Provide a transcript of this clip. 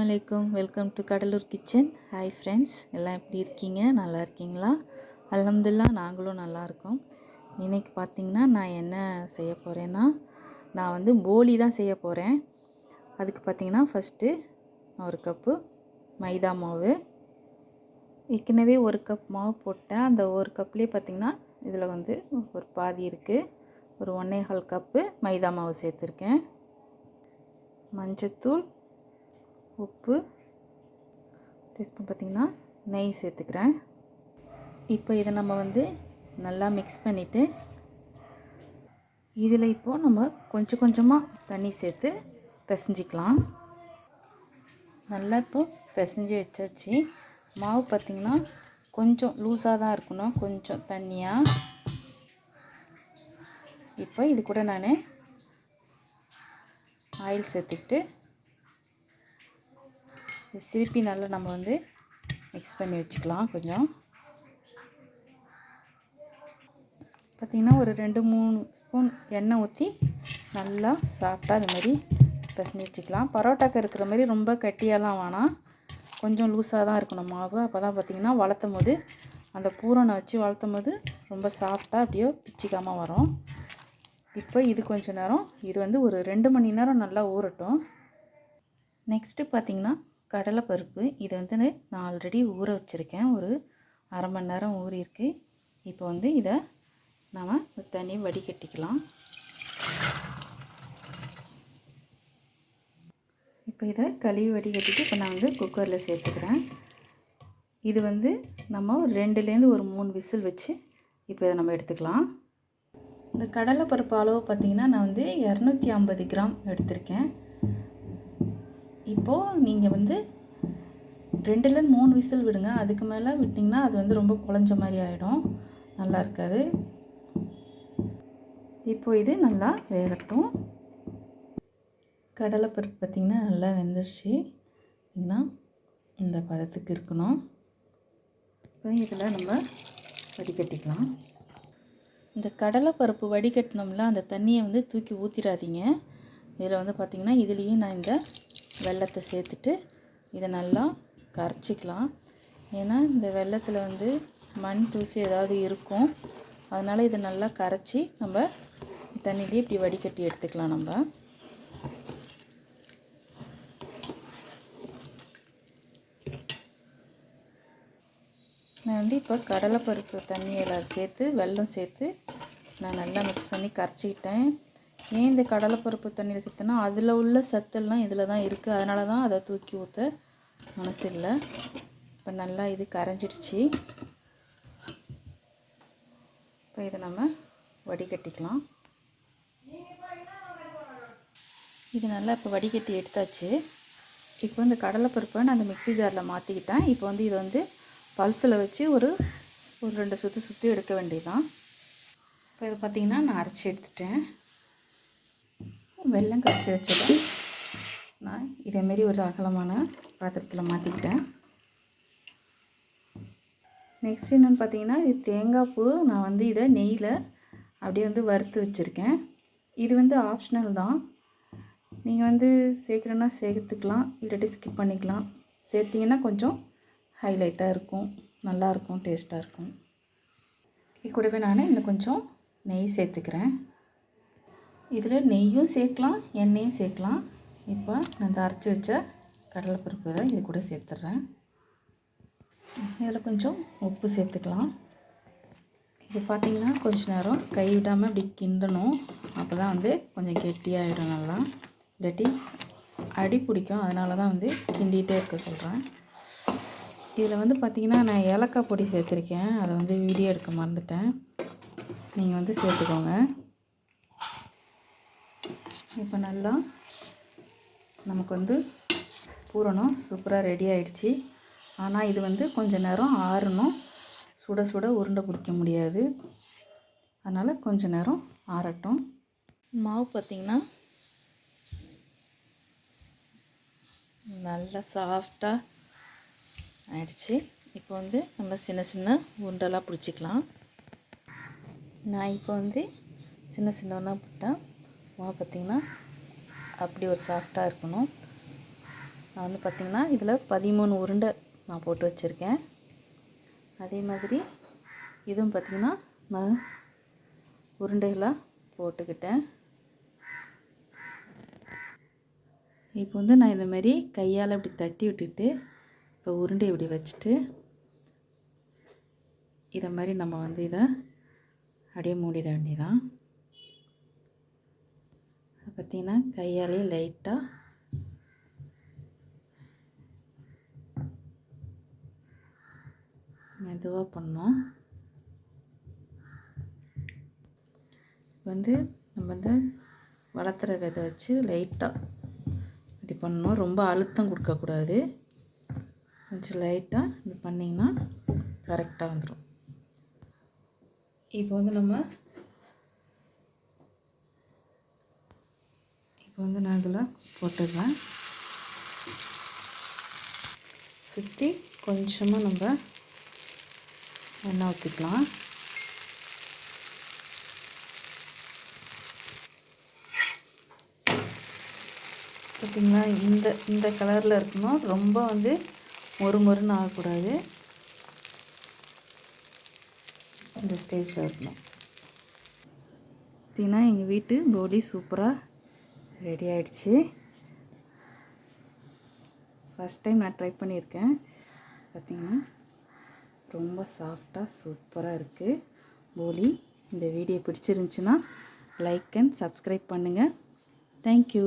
வலைக்கம் welcome to Cuddalore kitchen hi friends எல்லாம் எப்படி இருக்கீங்க? நல்லா இருக்கீங்களா? அல்ஹம்துலில்லா நாங்களும் நல்லா இருக்கோம். இன்றைக்கி பார்த்தீங்கன்னா நான் என்ன செய்ய போகிறேன்னா நான் வந்து போலி தான் செய்ய போகிறேன் அதுக்கு பார்த்தீங்கன்னா ஃபஸ்ட்டு ஒரு கப்பு மைதா மாவு. ஏற்கனவே ஒரு கப் மாவு போட்டேன். அந்த ஒரு கப்லேயே பார்த்தீங்கன்னா இதில் வந்து ஒரு பாதி இருக்குது ஒரு ஒன்றேகால் கப்பு மைதா மாவு சேர்த்துருக்கேன். மஞ்சத்தூள் உப்பு. டீஸ்பூன் பார்த்திங்கன்னா நெய் சேர்த்துக்கிறேன். இப்போ இதை நம்ம வந்து நல்லா மிக்ஸ் பண்ணிவிட்டு இதில் இப்போது நம்ம கொஞ்சம் கொஞ்சமாக தண்ணி சேர்த்து பிசைஞ்சிக்கலாம். நல்லா இப்போ பிசைஞ்சு வச்சாச்சு. மாவு பார்த்திங்கன்னா கொஞ்சம் லூஸாக தான் இருக்கணும் கொஞ்சம் தண்ணியாக இப்போ இது கூட நான் ஆயில் சேர்த்துக்கிட்டு திருப்பி நல்லா நம்ம வந்து மிக்ஸ் பண்ணி வச்சுக்கலாம் கொஞ்சம். பார்த்திங்கன்னா ஒரு ரெண்டு மூணு ஸ்பூன் எண்ணெய் ஊற்றி நல்லா சாஃப்டாக அது மாதிரி பிசைஞ்சு வச்சுக்கலாம். பரோட்டாக்கு இருக்கிற மாதிரி ரொம்ப கட்டியாலாம் வேணாம். கொஞ்சம் லூஸாக தான் இருக்கணும் மாவு. அப்போ தான் பார்த்திங்கன்னா வளர்த்தும் போது அந்த பூரணை வச்சு வளர்த்தும் போது ரொம்ப சாஃப்டாக அப்படியே பிச்சிக்காமல் வரும். இப்போ இது கொஞ்சம் நேரம் இது வந்து ஒரு ரெண்டு மணி நேரம் நல்லா ஊறட்டும். நெக்ஸ்ட்டு பார்த்திங்கன்னா கடலைப்பருப்பு இதை வந்து நான் ஆல்ரெடி ஊற வச்சுருக்கேன். ஒரு அரை மணி நேரம் ஊறியிருக்கு. இப்போ வந்து இதை நாம் தண்ணி வடிகட்டிக்கலாம். இப்போ இதை கழுவி வடிகட்டிட்டு இப்போ நான் வந்து குக்கரில் சேர்த்துக்கிறேன். இது வந்து நம்ம ஒரு ரெண்டுலேருந்து ஒரு மூணு விசில் வச்சு இப்போ இதை நம்ம எடுத்துக்கலாம். இந்த கடலைப்பருப்பு அளவு பார்த்திங்கன்னா நான் வந்து இரநூத்தி ஐம்பது கிராம் எடுத்திருக்கேன். இப்போது நீங்கள் வந்து ரெண்டுலேருந்து மூணு விசில் விடுங்க. அதுக்கு மேலே விட்டிங்கன்னா அது வந்து ரொம்ப குழஞ்ச மாதிரி ஆகிடும் நல்லா இருக்காது. இப்போ இது நல்லா வேகட்டும். கடலைப்பருப்பு பார்த்திங்கன்னா நல்லா வெந்துருச்சு. பார்த்திங்கன்னா இந்த பதத்துக்கு இருக்கணும். இப்போ இதில் நம்ம வடிகட்டிக்கலாம். இந்த கடலைப்பருப்பு வடிகட்டினோம்ல அந்த தண்ணியை வந்து தூக்கி ஊற்றிடாதீங்க இதில் வந்து பார்த்திங்கன்னா இதுலேயும் நான் இந்த வெள்ளத்தை சேர்த்துட்டு இதை நல்லா கரைச்சிக்கலாம். ஏன்னா இந்த வெள்ளத்தில் வந்து மண் தூசி ஏதாவது இருக்கும். அதனால் இதை நல்லா கரைச்சி நம்ம தண்ணியிலே இப்படி வடிகட்டி எடுத்துக்கலாம் நம்ம. நான் வந்து இப்போ கடலைப்பருப்பு தண்ணியில் சேர்த்து வெல்லம் சேர்த்து நான் நல்லா மிக்ஸ் பண்ணி கரைச்சிக்கிட்டேன். ஏன் இந்த கடலைப்பருப்பு தண்ணியில் சேர்த்தனா அதில் உள்ள சத்தெல்லாம் இதில் தான் இருக்குது அதனால தான் அதை தூக்கி ஊற்ற மனசு இல்லை. இப்போ நல்லா இது கரைஞ்சிடுச்சு. இப்போ இதை நம்ம வடிகட்டிக்கலாம். இது நல்லா இப்போ வடிகட்டி எடுத்தாச்சு. இப்போ இந்த கடலைப்பருப்பை நான் அந்த மிக்ஸி ஜாரில் மாற்றிக்கிட்டேன் இப்போ வந்து இதை வந்து பல்ஸில் வச்சு ஒரு ஒரு ரெண்டு சுற்றி சுற்றி எடுக்க வேண்டியதுதான். இப்போ இதை பார்த்திங்கன்னா நான் அரைச்சி எடுத்துட்டேன். வெள்ளம் கரைச்சி வச்சதை நான் இதேமாரி ஒரு அகலமான பாத்திரத்தில் மாற்றிக்கிட்டேன் நெக்ஸ்ட் என்னென்னு பார்த்தீங்கன்னா இது தேங்காய் பூ. நான் வந்து இதை நெய்யில் அப்படியே வந்து வறுத்து வச்சுருக்கேன். இது வந்து ஆப்ஷனல் தான். நீங்கள் வந்து சேர்க்குறேன்னா சேர்த்துக்கலாம் இல்லாட்டி ஸ்கிப் பண்ணிக்கலாம். சேர்த்திங்கன்னா கொஞ்சம் ஹைலைட்டாக இருக்கும். நல்லாயிருக்கும் டேஸ்ட்டாக இருக்கும். இது கூடவே நான் இன்னும் கொஞ்சம் நெய் சேர்த்துக்கிறேன். இதில் நெய்யும் சேர்க்கலாம் எண்ணெயும் சேர்க்கலாம். இப்போ நான் இந்த அரைச்சி வச்ச கடலைப்பருப்பு தான் இது கூட சேர்த்துட்றேன். இதில் கொஞ்சம் உப்பு சேர்த்துக்கலாம். இது பார்த்திங்கன்னா கொஞ்சம் நேரம் கை விடாமல் இப்படி கிண்டணும். அப்போ தான் வந்து கொஞ்சம் கெட்டியாகிடும் நல்லா. இல்லாட்டி அடி பிடிக்கும். அதனால தான் வந்து கிண்டிகிட்டே இருக்க சொல்கிறேன். இதில் வந்து பார்த்திங்கன்னா நான் ஏலக்காய் பொடி சேர்த்துருக்கேன். அதை வந்து வீடியோ எடுக்க மறந்துட்டேன். நீங்கள் வந்து சேர்த்துக்கோங்க. இப்போ நல்லா நமக்கு வந்து பூரணம். சூப்பராக ரெடி ஆயிடுச்சு. ஆனால் இது வந்து கொஞ்சம் நேரம் ஆறணும். சுட சுட உருண்டை பிடிக்க முடியாது. அதனால் கொஞ்சம் நேரம் ஆறட்டும். மாவு பார்த்திங்கன்னா நல்லா சாஃப்டாக ஆயிடுச்சு. இப்போ வந்து நம்ம சின்ன சின்ன உருண்டெல்லாம் பிடிச்சிக்கலாம். நான் இப்போ வந்து சின்ன சின்னவனா போட்டால் மாவு பார்த்திங்கன்னா அப்படி ஒரு சாஃப்டாக இருக்கணும். நான் வந்து பார்த்திங்கன்னா இதில் பதிமூணு உருண்டை நான் போட்டு வச்சுருக்கேன். அதே மாதிரி இதுவும் பார்த்திங்கன்னா நான் உருண்டைகளாக போட்டுக்கிட்டேன். இப்போ வந்து நான் இந்த மாதிரி கையால் இப்படி தட்டி விட்டுட்டு இப்போ உருண்டை இப்படி வச்சுட்டு இதை மாதிரி நம்ம வந்து இதை அப்படியே மூடிட வேண்டியதான் பார்த்திங்கன்னா கையாலே லைட்டாக மெதுவாக பண்ணோம். வந்து நம்ம வந்து வளர்த்துற இதை வச்சு லைட்டாக இப்படி பண்ணணும். ரொம்ப அழுத்தம் கொடுக்கக்கூடாது கொஞ்சம் லைட்டாக இது பண்ணிங்கன்னா கரெக்டாக வந்துடும் இப்போ வந்து நம்ம இப்போ வந்து நான் இதில் போட்டுடுறேன். சுற்றி கொஞ்சமாக நம்ம எண்ணெய் ஊற்றிக்கலாம். பார்த்திங்களா? இந்த இந்த கலரில் இருக்கணும். ரொம்ப வந்து மொறு மொறுன்னு ஆகக்கூடாது. இந்த ஸ்டேஜில் இருக்கணும். பார்த்திங்கன்னா எங்கள் வீட்டு போலி சூப்பராக ரெடி ஆயிடுச்சு. ஃபஸ்ட் டைம் நான் ட்ரை பண்ணியிருக்கேன். பார்த்திங்கன்னா ரொம்ப சாஃப்டாக சூப்பராக இருக்குது போலி இந்த வீடியோ பிடிச்சிருந்துச்சின்னா லைக் அண்ட் சப்ஸ்கிரைப் பண்ணுங்கள் தேங்க்யூ